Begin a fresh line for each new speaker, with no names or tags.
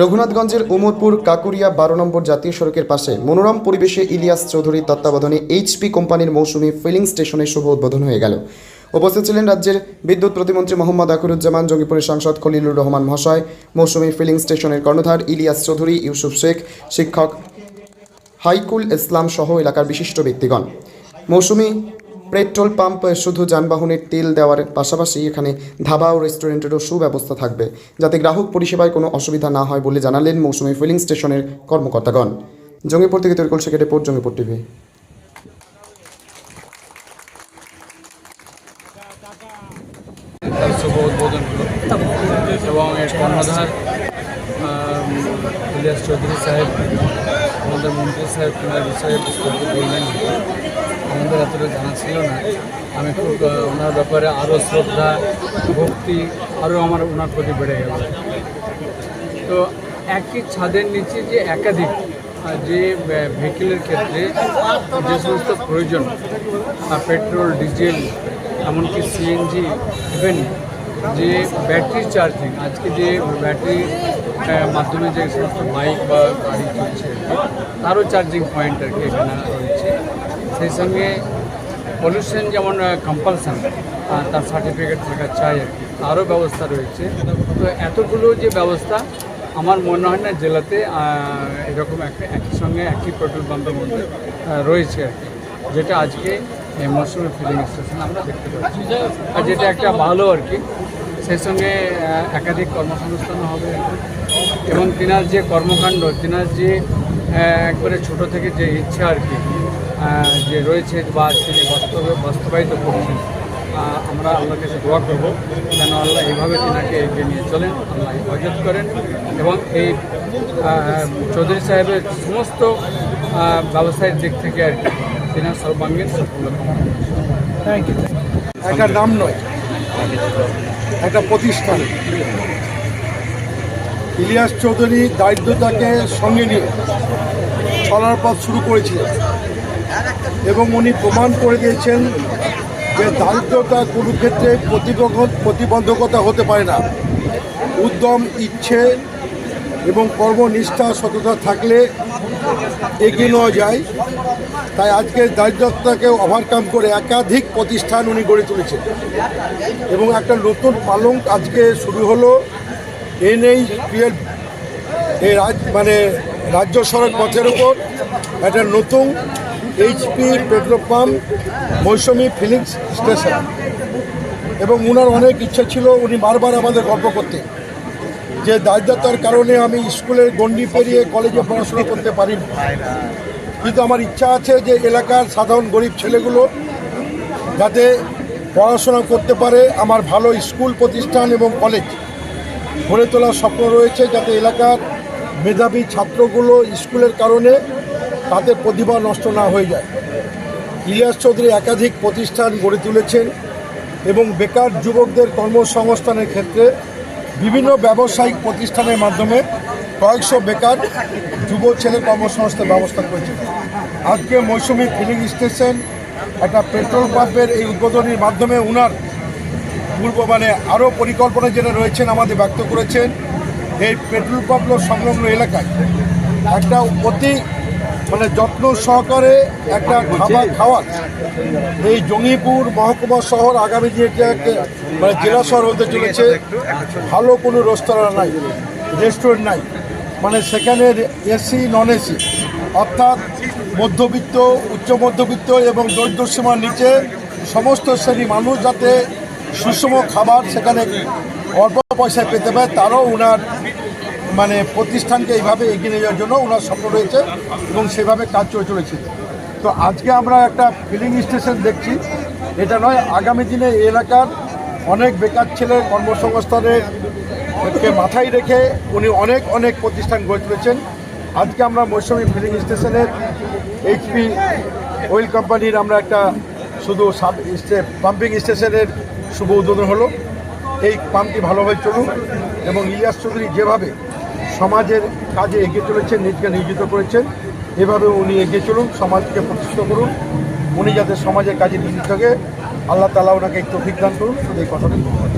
রঘুনাথগঞ্জের উমরপুর কাকুরিয়া বারো নম্বর জাতীয় সড়কের পাশে মনোরম পরিবেশে ইলিয়াস চৌধুরীর তত্ত্বাবধানে এইচপি কোম্পানির মৌসুমী ফিলিং স্টেশনের শুভ উদ্বোধন হয়ে গেল। উপস্থিত ছিলেন রাজ্যের বিদ্যুৎ প্রতিমন্ত্রী মোহাম্মদ আখরুজ্জামান, জঙ্গিপুরের সাংসদ খলিলুর রহমান মহাশয়, মৌসুমী ফিলিং স্টেশনের কর্ণধার ইলিয়াস চৌধুরী, ইউসুফ শেখ, শিক্ষক হাইকুল ইসলাম সহ এলাকার বিশিষ্ট ব্যক্তিগণ। মৌসুমি পেট্রোল পাম্প শুধু যানবাহনের তেল দেওয়ার পাশাপাশি এখানে ধাবা ও রেস্টুরেন্টেরও সুব্যবস্থা থাকবে, যাতে গ্রাহক পরিষেবায় কোনো অসুবিধা না হয় বলে জানালেন মৌসুমি ফিলিং স্টেশনের কর্মকর্তাগণ। জঙ্গিপুর থেকে তৈরি করছে রিপোর্ট, জঙ্গিপুর টিভি।
এবং কর্ণধার ইলিয়াস চৌধুরী সাহেব, আমাদের মন্ত্রী সাহেব বিষয়ে বললেন। আমাদের এতটা জানা ছিল না। আমি খুব ওনার ব্যাপারে আরও শ্রদ্ধা, ভক্তি, আরও আমার ওনার প্রতি বেড়ে গেল। তো একই ছাদের নিচে যে একাধিক যে ভেহিকেলের ক্ষেত্রে যে সমস্ত প্রয়োজন পেট্রোল, ডিজেল, এমনকি সিএনজি ইভেন যে ব্যাটারি চার্জিং, আজকে যে ব্যাটারি মাধ্যমে যে সমস্ত বাইক বা গাড়ি চলছে, তারও চার্জিং পয়েন্ট আর কি এখানে রয়েছে। সেই সঙ্গে পলিউশন যেমন কম্পালসান তার সার্টিফিকেট থাকা চাই আর কি তারও ব্যবস্থা রয়েছে। তো এতগুলো যে ব্যবস্থা, আমার মনে হয় না জেলাতে এরকম একটা একই সঙ্গে একই পেট্রোল পাম্পের মধ্যে রয়েছে আর কি, যেটা আজকে মৌসুমি ফিলিং স্টেশন আমরা দেখতে পাচ্ছি। আর যেটা একটা ভালো আর কি, সেই সঙ্গে একাধিক কর্মসংস্থানও হবে এবং তিনার যে কর্মকাণ্ড, তিনার যে একবারে ছোট থেকে যে ইচ্ছা আর কি যে রয়েছে বা তিনি বাস্তবে বাস্তবায়িত করছেন আমরা আল্লাহর কাছে দোয়া করব যেন আল্লাহ এইভাবে তিনাকে এগিয়ে নিয়ে চলেন আল্লাহ হেফাজত করেন এবং এই চৌধুরী সাহেবের সমস্ত আহ, ব্যবসায়িক দিক থেকে আর কি তিনার সর্বাঙ্গীন থ্যাংক ইউ
একটা নাম নয় একটা প্রতিষ্ঠান। ইলিয়াস চৌধুরী দারিদ্রতাকে সঙ্গে নিয়ে চলার পথ শুরু করেছিলেন। এবং উনি প্রমাণ করে দিয়েছেন যে দারিদ্রতা কোনো ক্ষেত্রে প্রতিবন্ধ- প্রতিবন্ধকতা হতে পারে না। উদ্যম, ইচ্ছে এবং কর্মনিষ্ঠা, সততা থাকলে এগিয়ে নেওয়া যায়। তাই আজকে দারিদ্রতাকে ওভারকাম করে একাধিক প্রতিষ্ঠান উনি গড়ে তুলেছেন। এবং একটা নতুন পালং আজকে শুরু হলো এনএইচ টুয়েলভ এই রাজ মানে রাজ্য সড়ক পথের উপর। একটা নতুন HP petrol pump Mousumi fillings station এবং ওনার অনেক ইচ্ছা ছিল উনি বারবার আমাদের গল্প করতে। যে দারিদ্রতার কারণে আমি স্কুলের গণ্ডি পেরিয়ে কলেজে পড়াশোনা করতে পারিনি। কিন্তু আমার ইচ্ছা আছে যে এলাকার সাধারণ গরিব ছেলেগুলো যাতে পড়াশোনা করতে পারে, আমার ভালো স্কুল প্রতিষ্ঠান এবং কলেজ। গড়ে তোলার স্বপ্ন রয়েছে যাতে এলাকার মেধাবী ছাত্রগুলো স্কুলের কারণে তাদের প্রতিভা নষ্ট না হয়ে যায়। ইলিয়াস চৌধুরী একাধিক প্রতিষ্ঠান গড়ে তুলেছেন এবং বেকার যুবকদের কর্মসংস্থানের ক্ষেত্রে বিভিন্ন ব্যবসায়িক প্রতিষ্ঠানের মাধ্যমে কয়েকশো বেকার যুব ছেলে কর্মসংস্থান ব্যবস্থা করেছেন। আজকে মৌসুমী ফিলিং স্টেশন একটা পেট্রোল পাম্পের এই উদ্বোধনীর মাধ্যমে উনার পূর্ব মানে আরও পরিকল্পনা যেটা রয়েছেন আমাদের ব্যক্ত করেছেন, এই পেট্রোল পাম্প সংলগ্ন এলাকায় একটা অতি মানে যত্ন সহকারে একটা খাবার খাওয়ার। এই জঙ্গিপুর মহকুমা শহর আগামী যে- মানে জেলা শহর হতে চলেছে, ভালো কোনো রেস্তোরাঁ নাই, রেস্টুরেন্ট নাই। মানে সেখানে এসি, নন এসি, অর্থাৎ মধ্যবিত্ত, উচ্চ মধ্যবিত্ত এবং দরিদ্র সীমার নিচে সমস্ত শ্রেণি মানুষ যাতে সুষম খাবার সেখানে অল্প পয়সায় পেতে পারে, তারও ওনার মানে প্রতিষ্ঠানকে এইভাবে এগিয়ে নিয়ে যাওয়ার জন্য ওনার স্বপ্ন রয়েছে এবং সেভাবে কাজ চলে চলেছে। তো আজকে আমরা একটা ফিলিং স্টেশন দেখছি। এটা নয়, আগামী দিনে এই এলাকার অনেক বেকার ছেলে কর্মসংস্থানের মাথায় রেখে উনি অনেক অনেক প্রতিষ্ঠান গড়ে তুলেছেন। আজকে আমরা মৌসুমী ফিলিং স্টেশনের এইচপি অয়েল কোম্পানির আমরা একটা শুধু সাব পাম্পিং স্টেশনের শুভ উদ্বোধন হলো। এই পাম্পটি ভালোভাবে চলুক এবং ইলিয়াস চৌধুরী যেভাবে সমাজের কাজে এগিয়ে চলেছেন, নিজকে নিয়োজিত করেছেন। এভাবে উনি এগিয়ে চলুন, সমাজকে প্রতিষ্ঠিত করুন। উনি যাতে সমাজের কাজে নিয়োজিত থাকে, আল্লাহ তালা ওনাকে একটু অভিজ্ঞান করুন। শুধু এই বলব।